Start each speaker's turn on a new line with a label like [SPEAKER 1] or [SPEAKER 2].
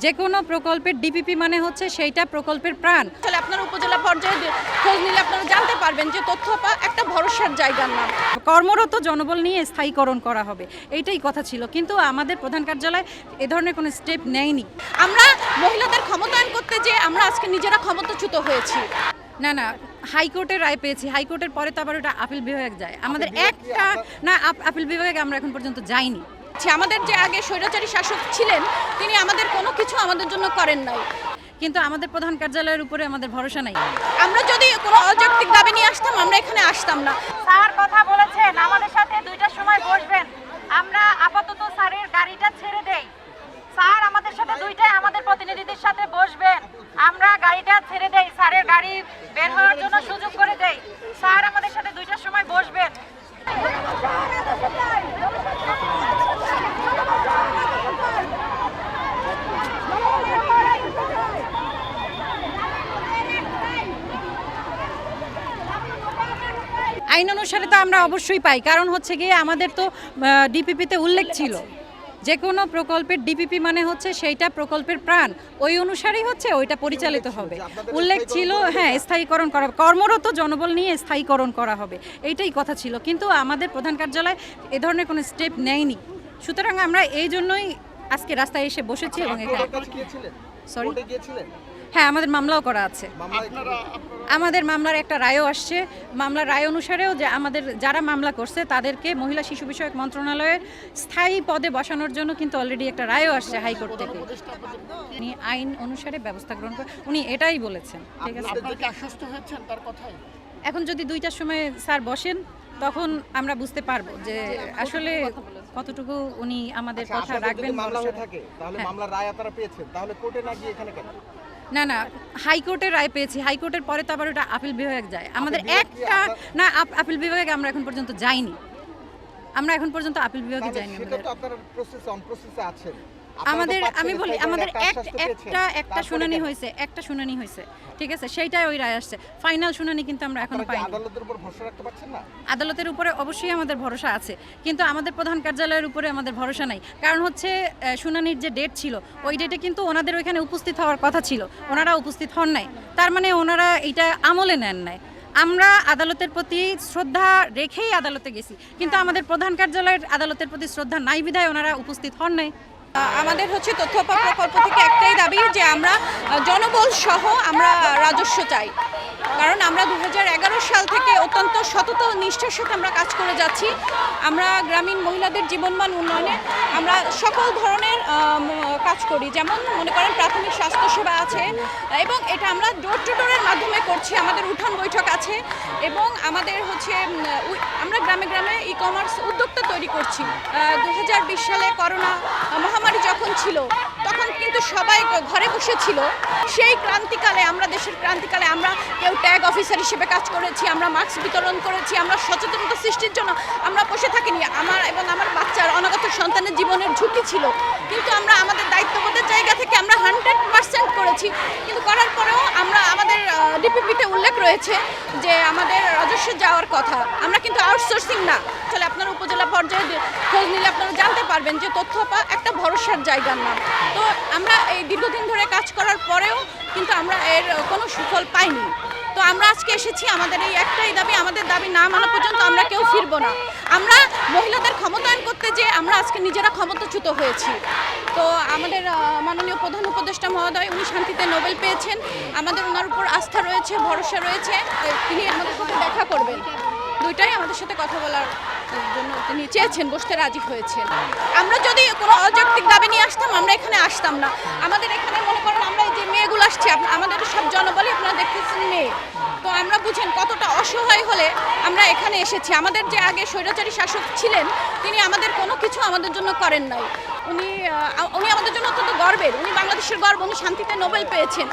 [SPEAKER 1] যে কোনো প্রকল্পের ডিপিপি মানে হচ্ছে সেইটা প্রকল্পের প্রাণ।
[SPEAKER 2] আসলে আপনার উপজেলা পর্যায়ে খোঁজ নিলে আপনারা জানতে পারবেন যে তথ্য পা একটা ভরসার জায়গার নাম।
[SPEAKER 1] কর্মরত জনবল নিয়ে স্থায়ীকরণ করা হবে এইটাই কথা ছিল। কিন্তু আমাদের প্রধান কার্যালয় এ ধরনের কোনো স্টেপ নেয়নি।
[SPEAKER 2] আমরা মহিলাদের ক্ষমতায়ন করতে যে আমরা আজকে নিজেরা ক্ষমতাচ্যুত হয়েছি।
[SPEAKER 1] না না হাইকোর্টের রায় পেয়েছি। হাইকোর্টের পরে তো আবার ওটা আপিল বিভাগ যায়। আমাদের একটা না আপ- আপিল বিভাগে আমরা এখন পর্যন্ত যাইনি।
[SPEAKER 2] আমাদের যে আগে স্বৈরাচারী শাসক ছিলেন তিনি আমাদের কোনো কিছু আমাদের জন্য করেন নাই।
[SPEAKER 1] কিন্তু আমাদের প্রধান কার্যালয়ের উপরে আমাদের ভরসা নাই।
[SPEAKER 2] আমরা যদি কোনো অযৌক্তিক দাবি নিয়ে আসতাম আমরা এখানে আসতাম না।
[SPEAKER 3] স্যার কথা বলেছেন আমাদের সাথে দুইটার সময় বসবেন। আমরা আপাতত স্যারের গাড়িটা ছেড়ে দেই। স্যার আমাদের সাথে দুইটায় আমাদের প্রতিনিধিদের সাথে বসবেন। আমরা গাড়িটা ছেড়ে দেই স্যারের গাড়ি বের হওয়ার জন্য সুযোগ করে দেই স্যার আমাদের সাথে দুইটার সময় বসবেন
[SPEAKER 1] আইন অনুসারে তো আমরা অবশ্যই পাই। কারণ হচ্ছে গিয়ে আমাদের তো ডিপিপিতে উল্লেখ ছিল যে কোনো প্রকল্পের ডিপিপি মানে হচ্ছে সেইটা প্রকল্পের প্রাণ। ওই অনুসারেই হচ্ছে ওইটা পরিচালিত হবে। উল্লেখ ছিল হ্যাঁ স্থায়ীকরণ করা কর্মরত জনবল নিয়ে স্থায়ীকরণ করা হবে। এইটাই কথা ছিল। কিন্তু আমাদের প্রধান কার্যালয় এ ধরনের কোনো স্টেপ নেয়নি। সুতরাং আমরা এই জন্যই আজকে রাস্তায় এসে বসেছি এবং এখানে
[SPEAKER 4] গিয়েছিলেন?
[SPEAKER 1] হ্যাঁ আমাদের মামলাও করা আছে। আমাদের মামলার একটা রায়ও আসছে। মামলার রায় অনুসারেও যে আমাদের যারা মামলা করছে তাদেরকে মহিলা শিশু বিষয়ক মন্ত্রণালয়ের স্থায়ী পদে বসানোর জন্য কিন্তু অলরেডি একটা রায়ও আসছে হাইকোর্ট থেকে। উনি আইন অনুসারে ব্যবস্থা গ্রহণ করে উনি এটাই বলেছেন। ঠিক আছে? এখন যদি দুইটার সময় স্যার বসেন তখন আমরা বুঝতে পারব যে আসলে কতটুকু উনি আমাদের
[SPEAKER 4] আচ্ছা,
[SPEAKER 1] কথা রাখবেন
[SPEAKER 4] মামলা থাকে তাহলে
[SPEAKER 1] হ্যাঁ।
[SPEAKER 4] মামলার রায় আপনারা পেয়েছেন তাহলে কোর্টে না গিয়ে এখানে কেন?
[SPEAKER 1] না না হাইকোর্টের রায় পেয়েছি। হাইকোর্টের পরে তো আবার ওটা আপিল বিভাগ যায়। আমাদের একটা না আপ- আপিল বিভাগে আমরা এখন পর্যন্ত যাইনি। আমরা এখন পর্যন্ত আপিল বিভাগে যাইনি
[SPEAKER 4] সেটা তো আপনারা প্রসেস অন প্রসেসে আছেন তো
[SPEAKER 1] আমাদের আমি বলি আমাদের
[SPEAKER 4] একটা।
[SPEAKER 1] একটা শুনানি হয়েছে একটা শুনানি হয়েছে ঠিক আছে? সেইটাই ওই রায় আসছে। ফাইনাল শুনানি কিন্তু আমরা
[SPEAKER 4] এখনও
[SPEAKER 1] পাইনি।
[SPEAKER 4] আদালতের উপর ভরসা রাখতে পারছেন না?
[SPEAKER 1] আদালতের উপরে অবশ্যই আমাদের ভরসা আছে কিন্তু আমাদের প্রধান কার্যালয়ের উপরে আমাদের ভরসা নাই। কারণ হচ্ছে শুনানির যে ডেট ছিল ওই ডেটে কিন্তু ওনাদের ওইখানে উপস্থিত হওয়ার কথা ছিল। ওনারা উপস্থিত হন নাই। তার মানে ওনারা এটা আমলে নেন নাই। আমরা আদালতের প্রতি শ্রদ্ধা রেখেই আদালতে গেছি কিন্তু আমাদের প্রধান কার্যালয়ের আদালতের প্রতি শ্রদ্ধা নাই বিধায় ওনারা উপস্থিত হন নাই।
[SPEAKER 2] আমাদের হচ্ছে তথ্য প্রকল্প থেকে একটাই দাবি যে আমরা জনবল সহ আমরা রাজস্ব চাই। কারণ আমরা দু হাজার এগারো সাল থেকে অত্যন্ত সতত নিষ্ঠার সাথে আমরা কাজ করে যাচ্ছি। আমরা গ্রামীণ মহিলাদের জীবনমান উন্নয়নে আমরা সকল ধরনের কাজ করি। যেমন মনে করেন প্রাথমিক স্বাস্থ্যসেবা আছে, এবং এটা আমরা ডোর টু ডোরের মাধ্যমে করছি। আমাদের উঠান বৈঠক আছে, এবং আমাদের হচ্ছে আমরা গ্রামে গ্রামে ই কমার্স উদ্যোক্তা তৈরি করছি। দু হাজার বিশ সালে করোনা মহামারী যখন ছিল তখন কিন্তু সবাই ঘরে বসে ছিল। সেই ক্রান্তিকালে আমরা, দেশের ক্রান্তিকালে আমরা কেউ ট্যাগ অফিসার হিসেবে কাজ করেছি, আমরা মাস্ক বিতরণ করেছি, আমরা সচেতনতা সৃষ্টির জন্য আমরা বসে থাকিনি। আমার এবং আমার বাচ্চার অনাগত সন্তানের জীবনের ঝুঁকি ছিল। কিন্তু আমরা আমাদের দায়িত্ববোধের জায়গা থেকে আমরা হান্ড্রেড পার্সেন্ট করেছি। কিন্তু করার পরেও আমরা আমাদের ডিপিপিতে উল্লেখ রয়েছে যে আমাদের রাজস্ব যাওয়ার কথা। আমরা কিন্তু আউটসোর্সিং না। আসলে আপনার উপজেলা পর্যায়ে খোঁজ নিলে আপনারা জানতে পারবেন যে তথ্য একটা ভরসার জায়গার নাম। তো আমরা এই দীর্ঘদিন ধরে কাজ করার পরেও কিন্তু আমরা এর কোনো সুফল পাইনি। তো আমরা আজকে এসেছি আমাদের এই একটাই দাবি, আমাদের দাবি না মানা পর্যন্ত আমরা কেউ ফিরবো না। আমরা মহিলাদের ক্ষমতায়ন করতে যে আমরা আজকে নিজেরা ক্ষমতাচ্যুত হয়েছি। তো আমাদের মাননীয় প্রধান উপদেষ্টা মহোদয়, উনি শান্তিতে নোবেল পেয়েছেন। আমাদের ওনার উপর আস্থা রয়েছে, ভরসা রয়েছে। তিনি আমাদের সাথে দেখা করবেন। দুইটাই আমাদের সাথে কথা বলার জন্য তিনি চেয়েছেন, বসতে রাজি হয়েছেন। আমরা যদি কোনো অযৌক্তিক দাবি নিয়ে আসতাম, আমরা এখানে আসতাম না। আমাদের এখানে মনে করেন আমরা এই যে মেয়েগুলো আসছি আমাদের সব জনবলই আপনারা দেখতেছেন মেয়ে। তো আমরা বুঝেন কতটা অসহায় হলে আমরা এখানে এসেছি। আমাদের যে আগে স্বৈরাচারী শাসক ছিলেন, তিনি আমাদের কোনো কিছু আমাদের জন্য করেন নাই। উনি উনি আমাদের জন্য অত্যন্ত গর্বের। উনি বাংলাদেশের গর্ব, উনি শান্তিতে নোবেল পেয়েছেন।